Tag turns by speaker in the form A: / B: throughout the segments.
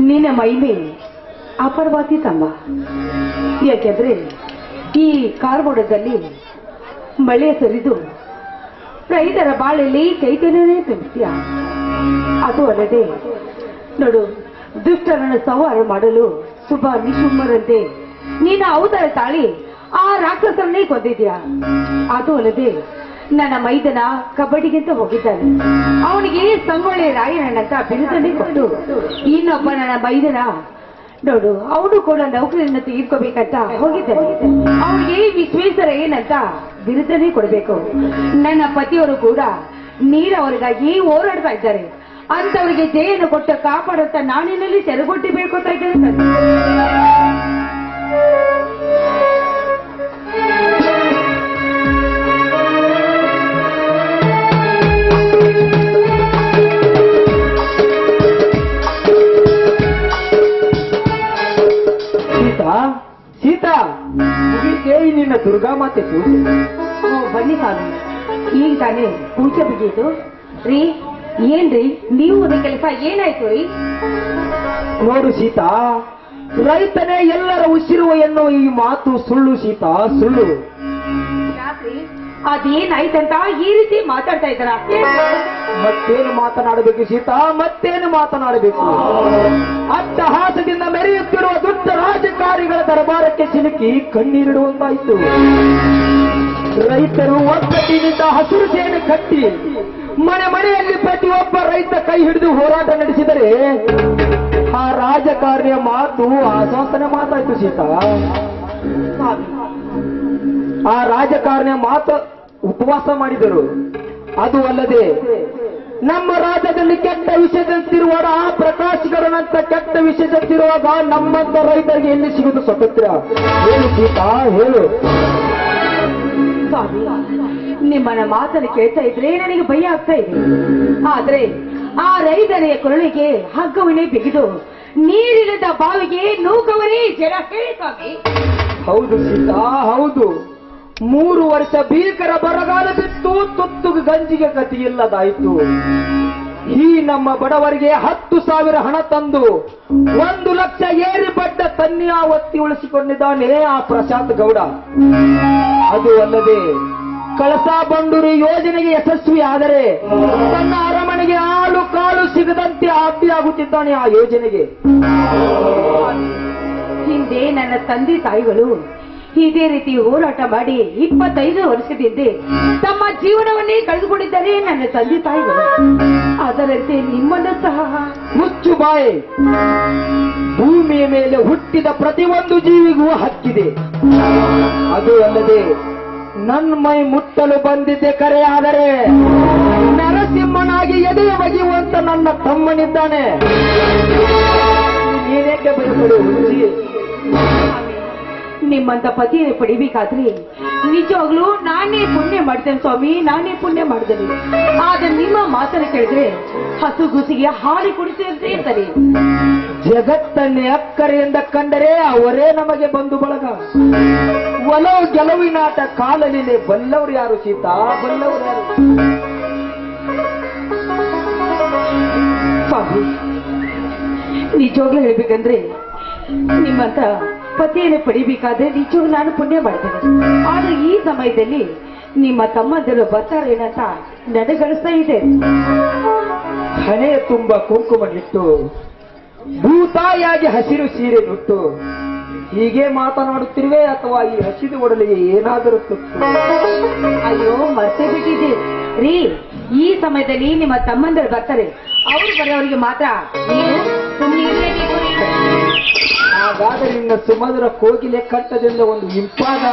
A: ನಿನ್ನ ಮೈಮೇಲೆ ಅಪರವಾಗಿ ತಮ್ಮ. ಯಾಕೆಂದ್ರೆ ಈ ಕಾರ್ಬೋಡದಲ್ಲಿ ಮಳೆ ಸರಿದು ರೈತರ ಬಾಳಲ್ಲಿ ಚೈತನ್ಯನೇ ತುಂಬಿಸ್ತೀಯ? ಅದು ಅಲ್ಲದೆ ನೋಡು, ದುಷ್ಟರನ್ನು ಸಂಹಾರ ಮಾಡಲು ಶುಭ ನಿಶುಮ್ಮರಂತೆ ನೀನು ಅವತಾರ ತಾಳಿ ಆ ರಾಕ್ಷಸರನ್ನೇ ಕೊಂದಿದ್ಯಾ ಅದು ಅಲ್ಲದೆ ನನ್ನ ಮೈದನ ಕಬಡ್ಡಿಗಿಂತ ಹೋಗಿದ್ದಾನೆ. ಅವನಿಗೆ ಸಂಗೊಳ್ಳಿ ರಾಯಣ್ಣನಂತ ಬಿರುದನ್ನೇ ಕೊಟ್ಟು, ಇನ್ನೊಬ್ಬ ನನ್ನ ಮೈದನ, ನೋಡು, ಅವನು ಕೂಡ ನೌಕರಿಯನ್ನು ತೆಗೆದುಕೋಬೇಕಂತ ಹೋಗಿದ್ದಾನೆ. ಅವನಿಗೆ ವಿಶ್ವೇಶ್ವರ ಏನಂತ ಬಿರುದನ್ನೇ ಕೊಡಬೇಕು. ನನ್ನ ಪತಿಯವರು ಕೂಡ ನೀರವರಿಗಾಗಿ ಹೋರಾಡ್ತಾ ಇದ್ದಾರೆ. ಅಂತವರಿಗೆ ಜಯನ್ನು ಕೊಟ್ಟು ಕಾಪಾಡುತ್ತಾ ನಾನಿನಲ್ಲಿ ಬೇಕು ಅಂತ ಇದ್ದೇನೆ
B: ದುರ್ಗಾ ಮಾತೆ ಪೂಜೆ
A: ಓ, ಬನ್ನಿ ಸ್ವಾಮಿ. ಈಗ ತಾನೇ ಪೂಜೆ ಬಿಗಿತು ರೀ ಏನ್ರಿ? ನೀವು ಅದ ಕೆಲಸ ಏನಾಯ್ತು ರೀ?
B: ನೋಡು ಸೀತಾ ರೈತನೇ ಎಲ್ಲರ ಉಸಿರು ಎನ್ನುವ ಈ ಮಾತು ಸುಳ್ಳು ಸೀತಾ ಸುಳ್ಳು.
A: ಯಾಕ್ರಿ? ಅದೇನಾಯ್ತಂತ ಈ ರೀತಿ ಮಾತಾಡ್ತಾ ಇದ್ದಾರ?
B: ಮತ್ತೇನು ಮಾತನಾಡಬೇಕು ಸೀತಾ? ಮತ್ತೇನು ಮಾತನಾಡಬೇಕು? ಅಟ್ಟಹಾಸದಿಂದ ಮೆರೆಯುತ್ತಿರುವ ದುಷ್ಟ ರಾಜಕಾರಿಗಳ ದರಬಾರಕ್ಕೆ ಸಿಲುಕಿ ಕಣ್ಣೀರಿಡುವಂತಾಯಿತು. ರೈತರು ಒಗ್ಗಟ್ಟಿನಿಂದ ಹಸಿರು ಸೇನೆ ಕಟ್ಟಿ, ಮನೆ ಮನೆಯಲ್ಲಿ ಪ್ರತಿಯೊಬ್ಬ ರೈತ ಕೈ ಹಿಡಿದು ಹೋರಾಟ ನಡೆಸಿದರೆ ಆ ರಾಜಕಾರಣಿಯ ಮಾತು ಆಶ್ವಾಸನೆ ಮಾತಾಯ್ತು ಸೀತಾ. ಆ ರಾಜಕಾರಣಿಯ ಮಾತು ಉಪವಾಸ ಮಾಡಿದರು. ಅದು ಅಲ್ಲದೆ ನಮ್ಮ ರಾಜ್ಯದಲ್ಲಿ ಕೆಟ್ಟ ವಿಷಯದಂತಿರುವ ಆ ಪ್ರಕಾಶ್ಗಳನ್ನಂತ ಕೆಟ್ಟ ವಿಷಯದಂತಿರುವಾಗ ನಮ್ಮಂತ ರೈತರಿಗೆ ಎಲ್ಲಿ ಸಿಗುದು ಸ್ವಾತಂತ್ರ್ಯ? ಹೇಳು ಸೀತಾ, ಹೇಳು.
A: ನಿಮ್ಮನ ಮಾತನ್ನು ಕೇಳ್ತಾ ಇದ್ರೆ ನನಗೆ ಭಯ ಆಗ್ತಾ ಇದೆ. ಆದ್ರೆ ಆ ರೈತನೆಯ ಕೊರಳಿಗೆ ಹಗ್ಗವನ್ನೇ ಬಿಗಿದು ನೀರಿಲ್ಲದ ಬಾವಿಗೆ ನೂಕವರೇ ಜನ ಸ್ವಾಮಿ.
B: ಹೌದು ಸೀತಾ, ಹೌದು. ಮೂರು ವರ್ಷ ಭೀಕರ ಬರಗಾಲ ಬಿತ್ತು ತುತ್ತು ಗಂಜಿಗೆ ಗತಿಯಿಲ್ಲದಾಯಿತು ಈ ನಮ್ಮ ಬಡವರಿಗೆ ಹತ್ತು ಸಾವಿರ ಹಣ ತಂದು ಒಂದು ಲಕ್ಷ ಏರಿ ಬಡ್ಡ ತನ್ಯಾವತ್ತಿ ಉಳಿಸಿಕೊಂಡಿದ್ದಾನೆ ಆ ಪ್ರಶಾಂತ್ ಗೌಡ. ಅದು ಅಲ್ಲದೆ ಕಳಸಾ ಬಂಡೂರಿ ಯೋಜನೆಗೆ ಯಶಸ್ವಿ ಆದರೆ ತನ್ನ ಅರಮನೆಗೆ ಆಳು ಕಾಳು ಸಿಗದಂತೆ ಆಪ್ತಿಯಾಗುತ್ತಿದ್ದಾನೆ ಆ ಯೋಜನೆಗೆ.
A: ಹಿಂದೆ ನನ್ನ ತಂದೆ ತಾಯಿಗಳು. ಇದೇ ರೀತಿ ಹೋರಾಟ ಮಾಡಿ ಇಪ್ಪತ್ತೈದು ವರ್ಷದಿಂದ ತಮ್ಮ ಜೀವನವನ್ನೇ ಕಳೆದುಕೊಂಡಿದ್ದಾರೆ ನನ್ನ ತಂದೆ ತಾಯಿಗಳು. ಅದರಂತೆ ನಿಮ್ಮನ್ನು ಸಹ.
B: ಮುಚ್ಚು ಬಾಯಿ. ಭೂಮಿಯ ಮೇಲೆ ಹುಟ್ಟಿದ ಪ್ರತಿಯೊಂದು ಜೀವಿಗೂ ಹಕ್ಕಿದೆ. ಅದು ಅಲ್ಲದೆ ನನ್ನ ಮೈ ಮುಟ್ಟಲು ಬಂದಿದ್ದೆ ಕರೆ, ಆದರೆ ನರಸಿಂಹನಾಗಿ ಎದೆ ಬಗೆಯುವಂತ ನನ್ನ ತಮ್ಮನಿದ್ದಾನೆ. ನೀನೇಕೆ ಹುಚ್ಚಿ?
A: ನಿಮ್ಮಂತ ಪತಿ ಪಡಿಬೇಕಾದ್ರೆ ನಿಜವಾಗ್ಲೂ ನಾನೇ ಪುಣ್ಯ ಮಾಡ್ತೇನೆ ಸ್ವಾಮಿ ನಾನೇ ಪುಣ್ಯ ಮಾಡ್ತೇನೆ. ಆದ್ರೆ ನಿಮ್ಮ ಮಾತನ್ನ ಕೇಳಿದ್ರೆ ಹಸು ಗುಸಿಗೆ ಹಾಲು ಕುಡಿಸಿದ್ರೆ ಇರ್ತಾರೆ
B: ಜಗತ್ತನ್ನೇ ಅಕ್ಕರೆಯಿಂದ ಕಂಡರೆ ಅವರೇ ನಮಗೆ ಬಂದು ಬಳಗ. ಒಲವು ಗೆಲುವಿನಾಟ ಕಾಲಲಿಲೆ ಬಲ್ಲವರು ಯಾರು ಸೀತಾ? ಬಲ್ಲವರು ಯಾರು?
A: ಸ್ವಾಮಿ ನಿಜವಾಗ್ಲೂ ಹೇಳ್ಬೇಕಂದ್ರೆ ನಿಮ್ಮಂತ ಪತಿಯನ್ನು ಪಡಿಬೇಕಾದ್ರೆ ನಿಜವೂ ನಾನು ಪುಣ್ಯ ಮಾಡ್ತೇನೆ. ಆದ್ರೆ ಈ ಸಮಯದಲ್ಲಿ ನಿಮ್ಮ ತಮ್ಮಂದಿರು ಬರ್ತಾರೇನಂತ ನನಗನಿಸ್ತಾ ಇದೆ.
B: ಹಣೆ ತುಂಬ ಕುಂಕುಮ ಇಟ್ಟು ಭೂತಾಯಾಗಿ ಹಸಿರು ಸೀರೆ ನುಟ್ಟು ಹೀಗೆ ಮಾತನಾಡುತ್ತಿರುವೆ ಅಥವಾ ಈ ಹಸಿದು ಒಡಲಿಗೆ ಏನಾದರೂ ತುತ್ತು?
A: ಅಯ್ಯೋ ಮರ್ತೇ ಬಿಟ್ಟಿದೆ ರೀ ಈ ಸಮಯದಲ್ಲಿ ನಿಮ್ಮ ತಮ್ಮಂದಿರು ಬರ್ತಾರೆ. ಅವ್ರು ಬರೋರಿಗೆ ಮಾತ್ರ
B: ಹಾಗಾದರೆ ನಿನ್ನ ಸುಮಧುರ ಕೋಗಿಲೆ ಕಟ್ಟದಿಂದ ಒಂದು ಇಂಪಾದ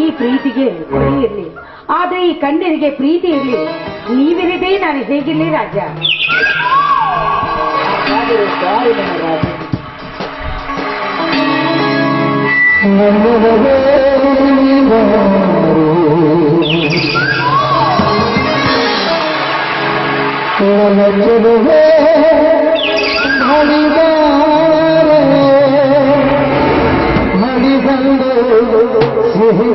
A: ಈ ಪ್ರೀತಿಗೆ ಕೊಡಿ ಇರಲಿ. ಆದ್ರೆ ಈ ಕಣ್ಣಿಗೆ ಪ್ರೀತಿ ಇರಲಿ. ನೀವಿರಿದೆ ನಾನು ಹೇಗಿರಲಿ ರಾಜ?
C: ಸಿಹಿ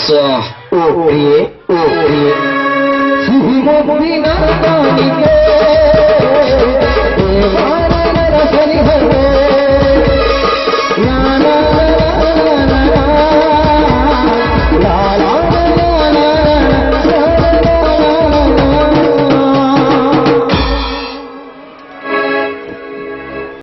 C: ఓ ప్రియే ఓ ప్రియే
B: సిహిమోని నాదానికే